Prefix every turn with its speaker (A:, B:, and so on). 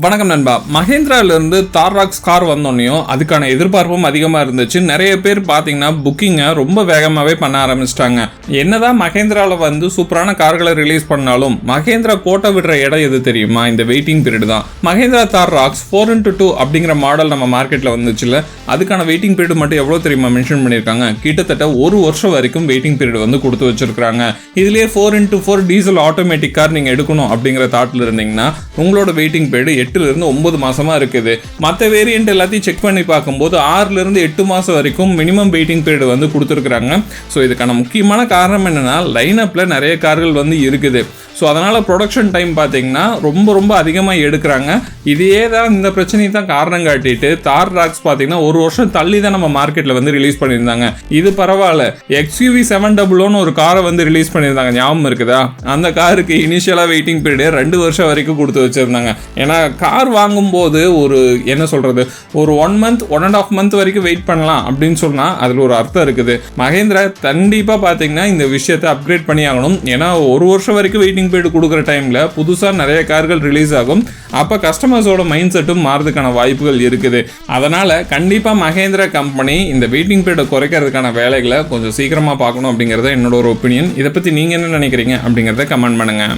A: வணக்கம் நண்பா. மகேந்திராலேருந்து தார்ராக்ஸ் கார் வந்தோடனையும் அதுக்கான எதிர்பார்ப்பும் அதிகமாக இருந்துச்சு. நிறைய பேர் பார்த்தீங்கன்னா புக்கிங்கை ரொம்ப வேகமாகவே பண்ண ஆரம்பிச்சிட்டாங்க. என்னதான் மஹேந்திராவில் வந்து சூப்பரான கார்களை ரிலீஸ் பண்ணாலும் மஹேந்திரா கோட்டை விடுற இடம் எது தெரியுமா? இந்த வெயிட்டிங் பீரியட் தான். Mahindra Thar Roxx four into two அப்படிங்கிற மாடல் நம்ம மார்க்கெட்டில் வந்துச்சுல அதுக்கான வெயிட்டிங் பீரியட் மட்டும் எவ்வளோ தெரியுமா? மென்ஷன் பண்ணியிருக்காங்க. கிட்டத்தட்ட ஒரு வருஷம் வரைக்கும் வெயிட்டிங் பீரியட் வந்து கொடுத்து வச்சிருக்காங்க இதுலேயே four into four diesel automatic car நீங்கள் எடுக்கணும் அப்படிங்கிற தாட்டில் இருந்தீங்கன்னா உங்களோட வெயிட்டிங் பீரியட் எட்டுல இருந்து ஒன்பது மாசமா இருக்குது. மற்ற வேரியன்ட் எல்லாத்தையும் செக் பண்ணி பார்க்கும்போது ஆறுல இருந்து எட்டு மாசம் வரைக்கும் மினிமம் வெயிட்டிங் பீரியட் வந்து கொடுத்துருக்குறாங்க. ஸோ இதுக்கான முக்கியமான காரணம் என்னன்னா லைனப்ல நிறைய கார்கள் வந்து இருக்குது. ஸோ அதனால் ப்ரொடக்ஷன் டைம் பார்த்தீங்கன்னா ரொம்ப ரொம்ப அதிகமாக எடுக்கிறாங்க. இதையே தான் இந்த பிரச்சனையை தான் காரணம் காட்டிட்டு தார் ராக்ஸ் பார்த்தீங்கன்னா ஒரு வருஷம் தள்ளி தான் நம்ம மார்க்கெட்டில் வந்து ரிலீஸ் பண்ணியிருந்தாங்க. இது பரவாயில்ல. எக்ஸ்யூவி செவன் டபுளோன்னு ஒரு காரை வந்து ரிலீஸ் பண்ணியிருந்தாங்க. ஞாபகம் இருக்குதா? அந்த காருக்கு இனிஷியலாக வெயிட்டிங் பீரியடு ரெண்டு வருஷம் வரைக்கும் கொடுத்து வச்சுருந்தாங்க. ஏன்னா கார் வாங்கும்போது ஒரு என்ன சொல்கிறது ஒரு one month one and half month வரைக்கும் வெயிட் பண்ணலாம் அப்படின்னு சொன்னால் அதில் ஒரு அர்த்தம் இருக்குது. மகேந்திரா கண்டிப்பாக பார்த்தீங்கன்னா இந்த விஷயத்தை அப்கிரேட் பண்ணி ஆகணும் ஏன்னா ஒரு வருஷம் வரைக்கும் வெயிட்டிங் வெயிட்டிங் பீரியட் கொடுக்குற டைமில் புதுசாக நிறைய கார்கள் ரிலீஸ் ஆகும். அப்போ கஸ்டமர்ஸோட மைண்ட் செட்டும் மாறதுக்கான வாய்ப்புகள் இருக்குது. அதனால் கண்டிப்பாக மகேந்திரா கம்பெனி இந்த வெயிட்டிங் பீரியடை குறைக்கிறதுக்கான வேலைகளை கொஞ்சம் சீக்கிரமாக பார்க்கணும் அப்படிங்கிறத என்னோட ஒரு ஒப்பீனியன் இதை பற்றி நீங்கள் என்ன நினைக்கிறீங்க அப்படிங்கிறத கமெண்ட் பண்ணுங்கள்